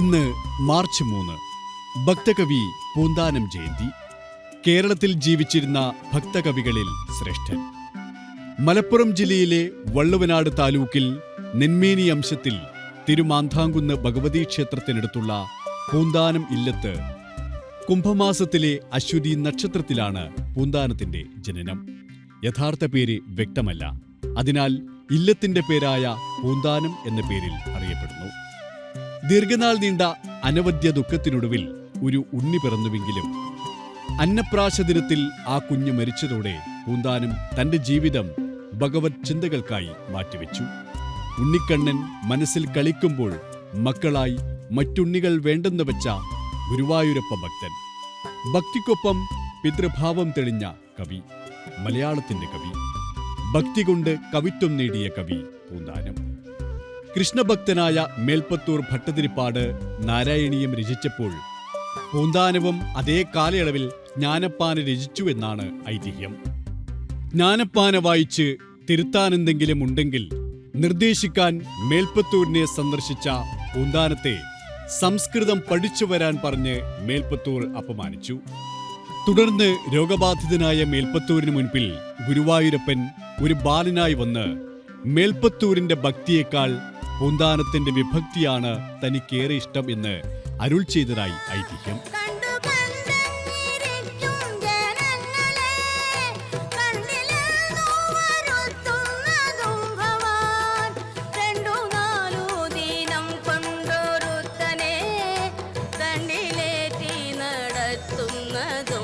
March മൂന്ന്. ഭക്തകവി പൂന്താനം ജയന്തി. കേരളത്തിൽ ജീവിച്ചിരുന്ന ഭക്തകവികളിൽ ശ്രേഷ്ഠൻ. മലപ്പുറം ജില്ലയിലെ വള്ളുവനാട് താലൂക്കിൽ നെന്മേനി അംശത്തിൽ തിരുമാന്താംകുന്ന് ഭഗവതി ക്ഷേത്രത്തിനടുത്തുള്ള പൂന്താനം ഇല്ലത്ത് കുംഭമാസത്തിലെ അശ്വതി നക്ഷത്രത്തിലാണ് പൂന്താനത്തിന്റെ ജനനം. യഥാർത്ഥ പേര് വ്യക്തമല്ല. അതിനാൽ ഇല്ലത്തിന്റെ പേരായ പൂന്താനം എന്ന പേരിൽ അറിയപ്പെടുന്നു. ദീർഘനാൾ നീണ്ട അനവധ്യ ദുഃഖത്തിനൊടുവിൽ ഒരു ഉണ്ണി പിറന്നുവെങ്കിലും അന്നപ്രാശ ദിനത്തിൽ ആ കുഞ്ഞ് മരിച്ചതോടെ പൂന്താനം തന്റെ ജീവിതം ഭഗവത് ചിന്തകൾക്കായി മാറ്റിവെച്ചു. ഉണ്ണിക്കണ്ണൻ മനസ്സിൽ കളിക്കുമ്പോൾ മക്കളായി മറ്റുണ്ണികൾ വേണ്ടെന്ന് വെച്ച ഗുരുവായൂരപ്പ ഭക്തൻ ഭക്തിക്കൊപ്പം പിതൃഭാവം തെളിഞ്ഞ കവി മലയാളത്തിന്റെ കവി ഭക്തി കൊണ്ട് കവിത്വം നേടിയ കവി പൂന്താനം. കൃഷ്ണഭക്തനായ മേൽപ്പത്തൂർ ഭട്ടതിരിപ്പാട് നാരായണീയം രചിച്ചപ്പോൾ പൂന്താനവും അതേ കാലയളവിൽ ജ്ഞാനപ്പാന രചിച്ചു എന്നാണ് ഐതിഹ്യം. ജ്ഞാനപ്പാന വായിച്ച് തിരുത്താനെന്തെങ്കിലും ഉണ്ടെങ്കിൽ നിർദ്ദേശിക്കാൻ മേൽപ്പത്തൂരിനെ സന്ദർശിച്ച പൂന്താനത്തെ സംസ്കൃതം പഠിച്ചു വരാൻ പറഞ്ഞ് മേൽപ്പത്തൂർ അപമാനിച്ചു. തുടർന്ന് രോഗബാധിതനായ മേൽപ്പത്തൂരിന് മുൻപിൽ ഗുരുവായൂരപ്പൻ ഒരു ബാലനായി വന്ന് മേൽപ്പത്തൂരിന്റെ ഭക്തിയേക്കാൾ പൂന്താനത്തിന്റെ വിഭക്തിയാണ് തനിക്കേറെ ഇഷ്ടം എന്ന് അരുൾ ചെയ്തതായി ഐതിഹ്യം. നടത്തുന്നതോ